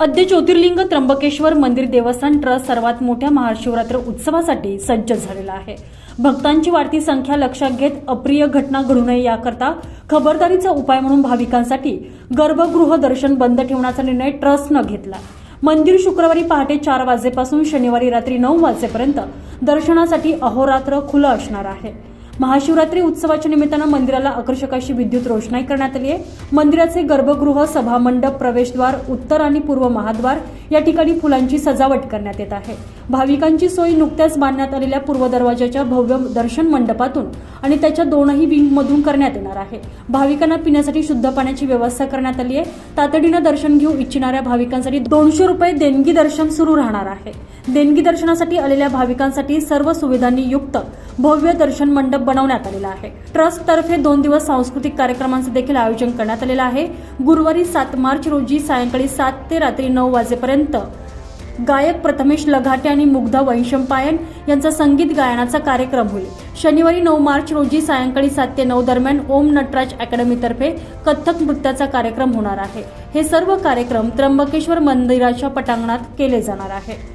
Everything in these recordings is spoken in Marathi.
अद्य ज्योतिर्लिंग त्र्यंबकेश्वर मंदिर देवस्थान ट्रस्ट सर्वात मोठ्या महाशिवरात्र उत्सवासाठी सज्ज झालेला आहे. भक्तांची वाढती संख्या लक्षात घेत अप्रिय घटना घडू नये याकरता खबरदारीचा उपाय म्हणून भाविकांसाठी गर्भगृह दर्शन बंद ठेवण्याचा निर्णय ट्रस्टनं घेतला. मंदिर शुक्रवारी पहाटे चार वाजेपासून शनिवारी रात्री नऊ वाजेपर्यंत दर्शनासाठी अहोरात्र खुलं असणार आहे. महाशिवरात्री उत्सवाच्या निमित्तानं मंदिराला आकर्षक अशी विद्युत रोषणाई करण्यात आली आहे. मंदिराचे गर्भगृह सभामंडप प्रवेशद्वार उत्तर आणि पूर्व महाद्वार या ठिकाणी फुलांची सजावट करण्यात येत आहे. भाविकांची सोय नुकत्याच बांधण्यात आलेल्या पूर्व दरवाजाच्या भव्य दर्शन मंडपातून आणि त्याच्या दोनही विंगमधून करण्यात येणार आहे. भाविकांना पिण्यासाठी शुद्ध पाण्याची व्यवस्था करण्यात आली आहे. तातडीनं दर्शन घेऊ इच्छिणाऱ्या भाविकांसाठी दोनशे रुपये देणगी दर्शन सुरू राहणार आहे. देणगी दर्शनासाठी आलेल्या भाविकांसाठी सर्व सुविधांनी युक्त भव्य दर्शन मंडप बनवण्यात आलेला आहे. ट्रस्टतर्फे दोन दिवस सांस्कृतिक कार्यक्रमांचं देखील आयोजन करण्यात आलेलं आहे. गुरुवारी सात मार्च रोजी सायंकाळी सात ते रात्री नऊ वाजेपर्यंत गायक प्रथमेश लघाटे आणि मुग्धा वैशंपायन यांचा संगीत गायनाचा कार्यक्रम होईल. शनिवारी नऊ मार्च रोजी सायंकाळी सात ते नऊ दरम्यान ओम नटराज अकॅडमीतर्फे कथ्थक नृत्याचा कार्यक्रम होणार आहे. हे सर्व कार्यक्रम त्र्यंबकेश्वर मंदिराच्या पटांगणात केले जाणार आहे.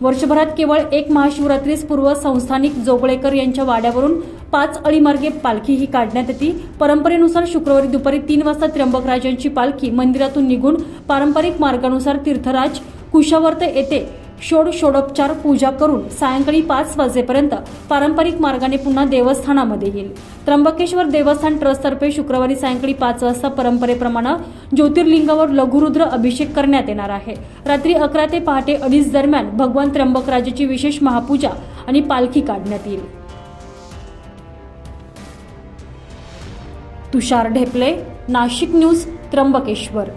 वर्षभरात केवळ एक महाशिवरात्रीस पूर्व संस्थानिक जोगळेकर यांच्या वाड्यावरून पाच अळीमार्गे पालखी ही काढण्यात येते. परंपरेनुसार शुक्रवारी दुपारी तीन वाजता त्र्यंबकराजांची पालखी मंदिरातून निघून पारंपरिक मार्गानुसार तीर्थराज कुशावर्त येथे षोड षोडोपचार पूजा करून सायंकाळी पाच वाजेपर्यंत पारंपरिक मार्गाने पुन्हा देवस्थानामध्ये येईल. त्र्यंबकेश्वर देवस्थान ट्रस्टतर्फे शुक्रवारी सायंकाळी पाच वाजता परंपरेप्रमाणे ज्योतिर्लिंगावर लघुरुद्र अभिषेक करण्यात येणार आहे. रात्री अकरा ते पहाटे अडीच दरम्यान भगवान त्र्यंबकराजाची विशेष महापूजा आणि पालखी काढण्यात येईल. तुषार ढेपले नाशिक न्यूज त्र्यंबकेश्वर.